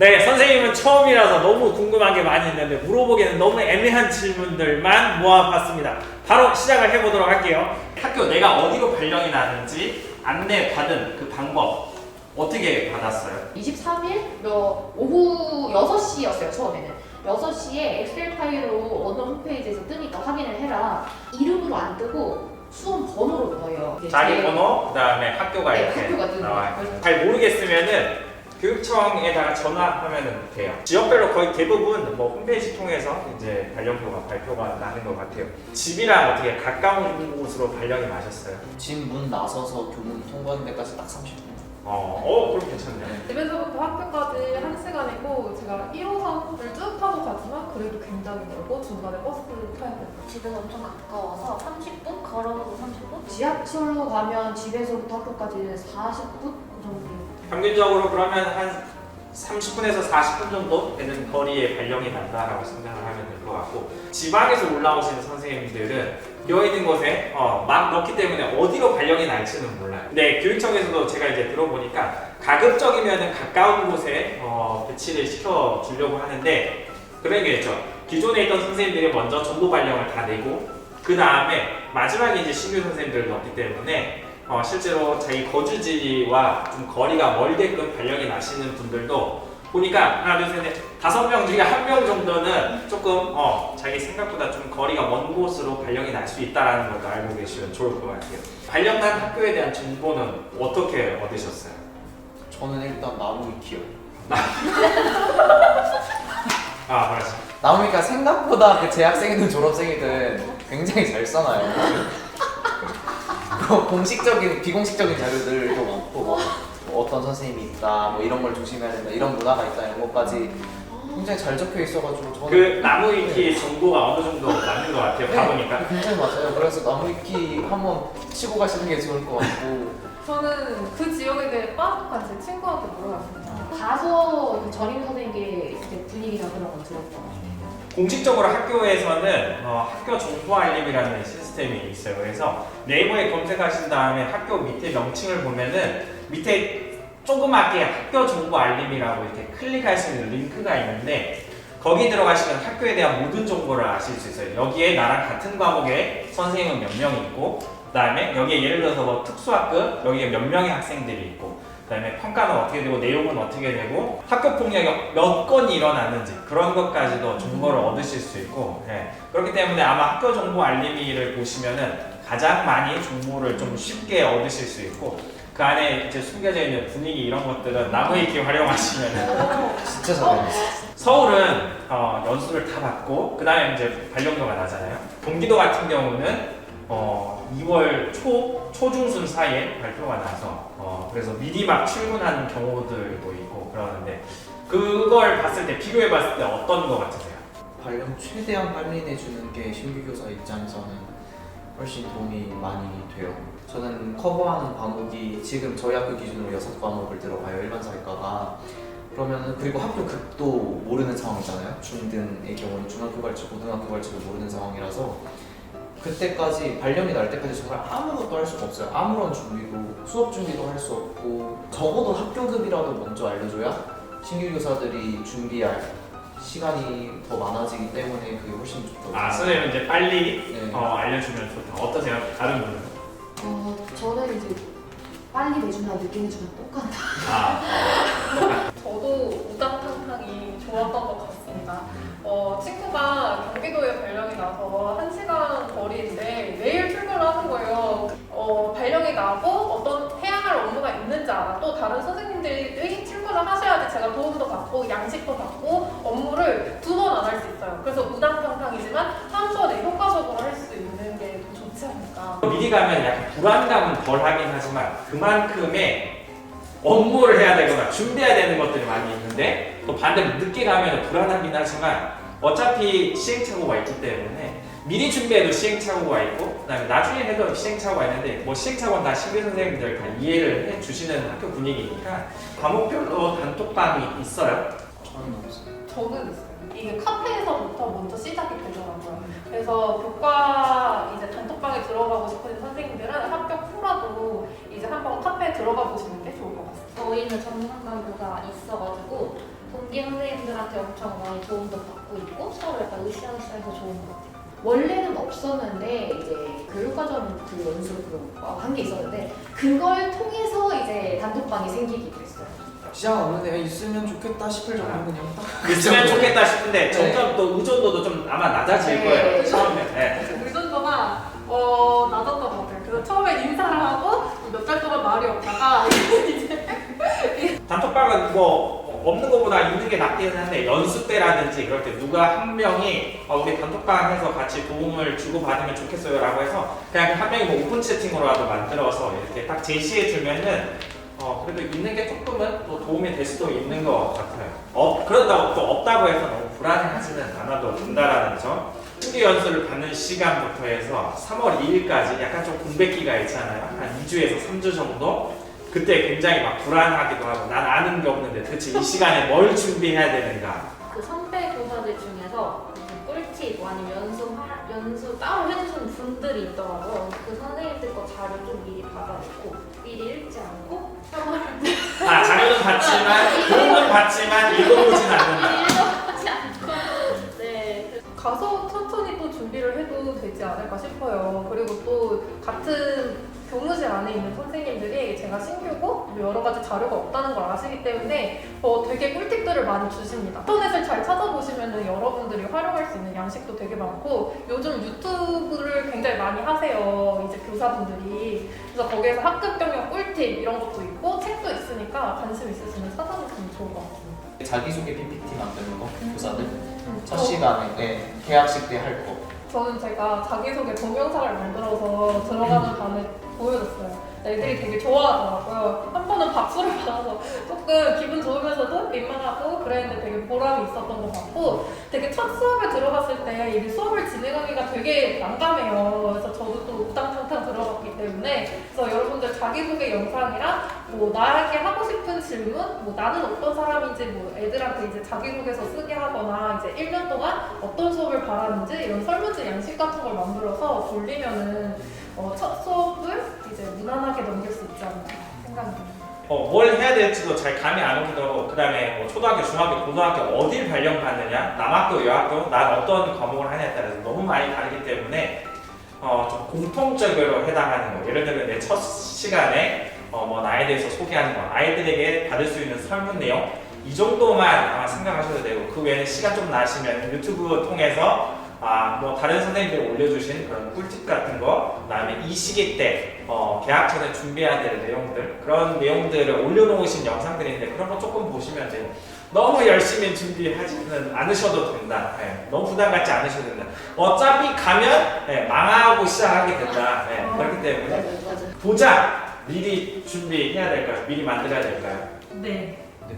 네, 선생님은 처음이라서 너무 궁금한 게 많이 있는데 물어보기에는 너무 애매한 질문들만 모아봤습니다. 바로 시작을 해보도록 할게요. 학교 내가 어디로 발령이 나는지 안내 받은 그 방법 어떻게 받았어요? 23일 몇 오후 6시였어요 처음에는 6시에 엑셀 파일로 어느 홈페이지에서 뜨니까 확인을 해라 이름으로 안 뜨고 수험 번호로 넣어요 이제 자기 제- 번호, 그 다음에 학교가 네, 이렇게 학교가 뜨는 나와요. 거예요. 잘 모르겠으면은 교육청에다가 전화하면 돼요. 지역별로 거의 대부분 뭐 홈페이지 통해서 이제 발령표가 발표가 나는 것 같아요. 집이랑 어떻게 가까운 곳으로 발령이 나셨어요? 집 문 나서서 교문 통과하는 데까지 딱 30분. 어, 어, 그럼 괜찮네요. 집에서부터 학교까지 한 시간이고 제가 1호선을 쭉 타고 가지만 그래도 굉장히 멀고 중간에 버스 타야 돼요. 집에서 엄청 가까워서 30분? 걸어도 30분? 지하철로 가면 집에서부터 학교까지 40분 그 정도 평균적으로 그러면 한 30분에서 40분 정도 되는 거리에 발령이 난다라고 생각을 하면 될 것 같고 지방에서 올라오시는 선생님들은 비어 있는 곳에 어, 막 넣기 때문에 어디로 발령이 날지는 몰라요. 네, 교육청에서도 제가 이제 들어보니까 가급적이면 가까운 곳에 어, 배치를 시켜 주려고 하는데 그런 게 있죠. 기존에 있던 선생님들이 먼저 정보 발령을 다 내고 그 다음에 마지막에 이제 신규 선생님들을 넣기 때문에 어, 실제로 자기 거주지와 좀 거리가 멀게끔 발령이 나시는 분들도 보니까 하나 둘셋넷 다섯 명 중에 한 명 정도는 조금 어, 자기 생각보다 좀 거리가 먼 곳으로 발령이 날 수 있다라는 것도 알고 계시면 좋을 것 같아요. 발령난 학교에 대한 정보는 어떻게 얻으셨어요? 저는 일단 나무위 키요. 아, 맞습니다. 나무위키가 생각보다 그 재학생이든 졸업생이든 굉장히 잘 써놔요. 뭐 공식적인, 비공식적인 자료들도 많고 뭐 어떤 선생님이 있다, 뭐 이런 걸 조심해야 된다, 이런 문화가 있다 이런 것까지 굉장히 잘 적혀 있어가지고 저는 그 나무 위키 정보가 어느 정도 맞는 것 같아요. 가보니까. 굉장히 맞아요. 그래서 나무위키 한번 치고 가시는 게 좋을 것 같고 저는 그 지역에 대해 빠삭한 제 친구한테 물어봤습니다. 가서 그 전임 선생님께 이제 분위기나 그런 거 들었던 공식적으로 학교에서는 어, 학교 정보 알림이라는 시스템이 있어요. 그래서 네이버에 검색하신 다음에 학교 밑에 명칭을 보면은 밑에 조그맣게 학교 정보 알림이라고 이렇게 클릭할 수 있는 링크가 있는데 거기 들어가시면 학교에 대한 모든 정보를 아실 수 있어요. 여기에 나랑 같은 과목에 선생님은 몇명 있고 그 다음에 여기에 예를 들어서 뭐 특수학급 여기에 몇 명의 학생들이 있고 그다음에 평가는 어떻게 되고 내용은 어떻게 되고 학교 폭력이 몇 건이 일어났는지 그런 것까지도 정보를 얻으실 수 있고 예. 그렇기 때문에 아마 학교 정보 알림이를 보시면은 가장 많이 정보를 좀 쉽게 얻으실 수 있고 그 안에 이제 숨겨져 있는 분위기 이런 것들은 나무위키 활용하시면은 진짜 잘해요. 서울은 어, 연수를 다 받고 그 다음에 이제 발령도가 나잖아요. 경기도 같은 경우는 어, 2월 초 초중순 사이에 발표가 나서 어, 그래서 미리 막 출근하는 경우들도 있고 그러는데 그걸 봤을 때 비교해 봤을 때 어떤 거 같으세요? 발령 최대한 빨리 내주는 게 신규 교사 입장에서는 훨씬 도움이 많이 돼요. 저는 커버하는 과목이 지금 저희 학교 기준으로 여섯 과목을 들어가요 일반 사회과가. 그러면 그리고 학교 급도 모르는 상황이잖아요. 중등의 경우는 중학교 갈지 고등학교 갈지도 모르는 상황이라서 그때까지 발령이 날 때까지 정말 아무것도 할 수가 없어요. 아무런 준비도 수업 준비도 할 수 없고 적어도 학교급이라도 먼저 알려줘야 신규 교사들이 준비할 시간이 더 많아지기 때문에 그게 훨씬 좋다고 아. 선생님 이제 빨리 네. 어, 알려주면 좋다. 어떠세요? 다른 분은? 어, 저는 이제 빨리 내준다 늦게 내주면 똑같다 아 저도 우당탕탕이 좋았던 것 같습니다. 어, 친구가 경기도에 발령이 나서 1시간 거리인데 매일 출근을 하는 거예요. 어, 발령이 나고 어떤 해야 할 업무가 있는지 알아도 다른 선생님들이 출근을 하셔야지 제가 도움도 받고 양식도 받고 업무를 두 번 안 할 수 있어요. 그래서 우당탕탕이지만 한 번에 효과적으로 할 수 있는 게 더 좋지 않을까. 미리 가면 약간 불안감은 덜 하긴 하지만 그만큼의 업무를 해야 되거나 준비해야 되는 것들이 많이 있는데 또 반대로 늦게 가면 불안하긴 하지만 어차피 시행착오가 있기 때문에 미리 준비해도 시행착오가 있고 그다음에 나중에 해도 시행착오가 있는데 뭐 시행착오는 다 신규 선생님들 다 이해를 해 주시는 학교 분위기니까 과목별로 단톡방이 있어요. 저는 없어요. 저는 있어요. 이게 카페에서부터 먼저 시작이 되더라고요. 그래서 교과 이제 단톡방에 들어가고 싶은 선생님들은 학교 후라도 이제 한번 카페에 들어가 보시는 게 좋을 것 같습니다. 저희는 전문 동기 선생님들한테 엄청 많이 도움도 받고 있고 서로 약간 으쌰으쌰해서 좋은 것 같아요. 원래는 없었는데 이제 교육과정 그 연수 그한 게 있었는데 그걸 통해서 이제 단톡방이 생기기도 했어요. 시장 없는데 있으면 좋겠다 싶을 정도 그냥 딱 있으면 좋겠다 싶은데 네. 점점 또 의존도도 좀 아마 낮아질 네. 거예요. 처음에. 네. 의존도가 어, 낮았던 것 같아요. 그래서 처음에 인사를 하고 몇 달 동안 말이 없다가 단톡방은 뭐 없는 것보다 있는 게 낫기는 한데 연습 때라든지 그럴 때 누가 한 명이 어, 우리 단톡방 해서 같이 도움을 주고 받으면 좋겠어요라고 해서 그냥 한 명이 뭐 오픈 채팅으로라도 만들어서 이렇게 딱 제시해 주면은 어 그래도 있는 게 조금은 또 도움이 될 수도 있는 것 같아요. 어 그런다고 또 없다고 해서 너무 불안해하지는 않아도 된다라는 점. 신규 연수를 받는 시간부터 해서 3월 2일까지 약간 좀 공백기가 있잖아요. 한 2주에서 3주 정도. 그때 굉장히 막 불안하기도 하고 난 아는 게 없는데 도대체 이 시간에 뭘 준비해야 되는가. 그 선배 교사들 중에서 꿀팁 뭐 아니면 연수 하- 연수 따로 해주시는 분들이 있더라고요. 그 선생님들 거 자료 좀 미리 받아놓고 미리 읽지 않고 아 자료는 받지만 도움은 받지만 읽어보진 않는다. 되지 않을까 싶어요. 그리고 또 같은 교무실 안에 있는 선생님들이 제가 신규고 여러 가지 자료가 없다는 걸 아시기 때문에 어, 되게 꿀팁들을 많이 주십니다. 인터넷을 잘 찾아보시면 여러분들이 활용할 수 있는 양식도 되게 많고 요즘 유튜브를 굉장히 많이 하세요. 이제 교사분들이. 그래서 거기에서 학급 경영 꿀팁 이런 것도 있고 책도 있으니까 관심 있으시면 찾아보시면 좋을 것 같습니다. 자기소개 PPT 만드는 거 교사들 첫 저- 시간에 네, 개학식 때 할 거. 저는 제가 자기소개 동영상을 만들어서 들어가는 반에 보여줬어요. 애들이 되게 좋아하더라고요. 한 번은 박수를 받아서 조금 기분 좋으면서도 민망하고 그랬는데 되게 보람이 있었던 것 같고 되게 첫 수업에 들어갔을 때 이 수업을 진행하기가 되게 난감해요. 그래서 저도 또 우당탕탕 들어갔기 때문에 그래서 여러분들 자기소개 영상이랑 뭐 나에게 하고 싶은 질문, 뭐 나는 어떤 사람인지 뭐 애들한테 이제 자기소개서 쓰게 하거나 이제 1년 동안 어떤 수업을 바라는지 이런 설문지 양식 같은 걸 만들어서 돌리면은 어, 첫 수업을 이제 무난하게 넘길 수 있지 않나 생각이 듭니다. 어, 뭘 해야 될지도 잘 감이 안 오기도 그 다음에 뭐 초등학교, 중학교, 고등학교 어딜 발령받느냐 남학교, 여학교 난 어떤 과목을 하냐에 따라서 너무 많이 다르기 때문에 어, 좀 공통적으로 해당하는 거 예를 들면 내 첫 시간에 어, 뭐 나에 대해서 소개하는 거 아이들에게 받을 수 있는 설문 내용 이 정도만 아마 생각하셔도 되고 그 외에는 시간 좀 나시면 유튜브 통해서 아, 뭐 다른 선생님들이 올려주신 그런 꿀팁 같은 거, 그다음에 이 시기 때 어, 개학 전에 준비해야 될 내용들 그런 내용들을 올려놓으신 영상들인데 그런 거 조금 보시면 돼요. 너무 열심히 준비하지는 않으셔도 된다. 예, 너무 부담 갖지 않으셔도 된다. 어차피 가면 예, 망하고 시작하게 된다. 예, 그렇기 때문에 보자 미리 준비해야 될까요? 미리 만들어야 될까요? 네. 네.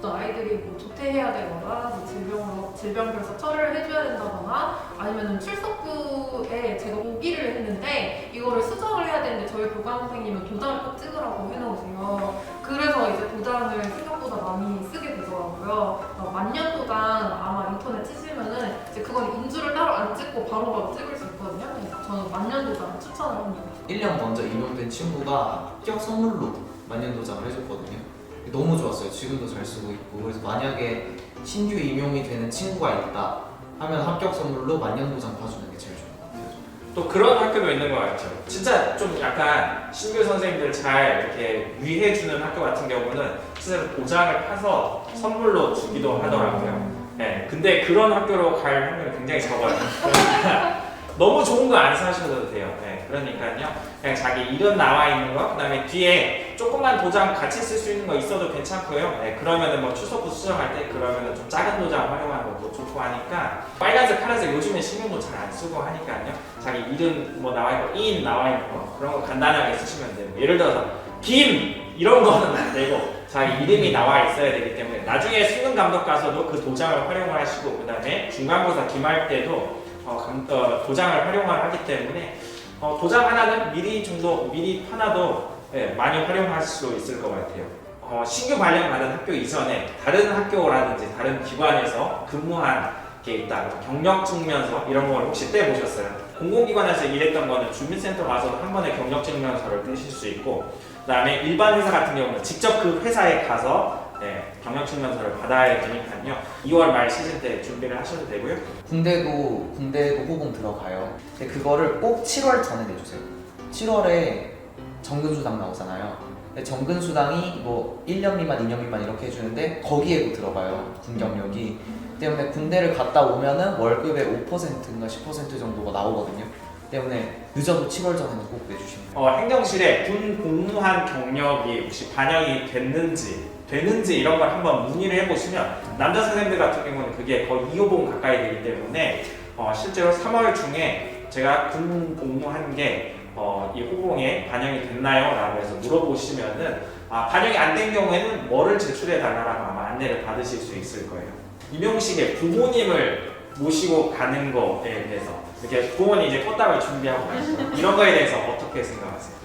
또 아이들이 뭐 조퇴해야 되거나 뭐 질병으로 질병별서 처리를 해줘야 된다거나 아니면 출석부에 제가 오기를 했는데 이거를 수정을 해야 되는데 저희 교감 선생님은 도장을 꼭 찍으라고 해놓으세요. 그래서 이제 도장을 생각보다 많이 쓰게 되더라고요. 어, 만년 도장 아마 인터넷 치시면은 이제 그건 인주를 따로 안 찍고 바로 바로 찍을 수 있거든요. 그래서 저는 만년 도장 추천을 합니다. 1년 먼저 임용된 친구가 합격 선물로 만년 도장을 해줬거든요. 너무 좋았어요. 지금도 잘 쓰고 있고 그래서 만약에 신규 임용이 되는 친구가 있다 하면 합격 선물로 만년도장 봐주는 게 제일 좋은 것 같아요. 또 그런 학교도 있는 것 같죠. 진짜 좀 약간 신규 선생님들 잘 이렇게 위해주는 학교 같은 경우는 진짜 도장을 파서 선물로 주기도 하더라고요. 네, 근데 그런 학교로 갈 확률이 굉장히 적어요. 너무 좋은 거 안 사셔도 돼요. 네, 그러니까요. 그냥 자기 이름 나와 있는 거, 그 다음에 뒤에 조그만 도장 같이 쓸 수 있는 거 있어도 괜찮고요. 네, 그러면은 뭐 출석부 수정할 때 그러면은 좀 작은 도장 활용하는 것도 좋고 하니까 빨간색, 파란색 요즘에 신경도 잘 안 쓰고 하니까요. 자기 이름 뭐 나와 있는 거, 인 나와 있는 거 그런 거 간단하게 쓰시면 돼요. 예를 들어서 김 이런 거는 안 되고 자기 이름이 나와 있어야 되기 때문에 나중에 수능 감독 가서도 그 도장을 활용을 하시고 그 다음에 중간고사 기말 때도 어, 감- 어, 도장을 활용을 하기 때문에 어, 도장 하나는 미리 정도 미리 하나도 예, 많이 활용할 수 있을 것 같아요. 어, 신규 발령 받은 학교 이전에 다른 학교라든지 다른 기관에서 근무한 게 있다. 경력 증명서 이런 걸 혹시 떼 보셨어요? 공공기관에서 일했던 거는 주민센터 가서 한 번에 경력 증명서를 떼실 수 있고, 그다음에 일반 회사 같은 경우는 직접 그 회사에 가서 예, 경력 측면서를 받아야 되니까요. 2월 말 시즌 때 준비를 하셔도 되고요. 군대도 군대도 호봉 들어가요. 근데 그거를 꼭 7월 전에 내주세요. 7월에 정근 수당 나오잖아요. 근데 정근 수당이 뭐 1년 미만, 2년 미만 이렇게 해주는데 거기에도 들어가요. 군 경력이. 때문에 군대를 갔다 오면은 월급의 5%인가 10% 정도가 나오거든요. 때문에 늦어도 7월 전에는 꼭 내주시면 돼요. 어, 행정실에 군 복무한 경력이 혹시 반영이 됐는지 되는지 이런 걸 한번 문의를 해보시면 남자 선생님들 같은 경우는 그게 거의 2호봉 가까이 되기 때문에 어, 실제로 3월 중에 제가 군 복무한 게 어, 이 호봉에 반영이 됐나요? 라고 해서 물어보시면은 아, 반영이 안 된 경우에는 뭐를 제출해 달라고 아마 안내를 받으실 수 있을 거예요. 임용식에 부모님을 모시고 가는 거에 대해서 이렇게 부모님 이제 꽃다발 준비하고 가시죠. 이런 거에 대해서 어떻게 생각하세요?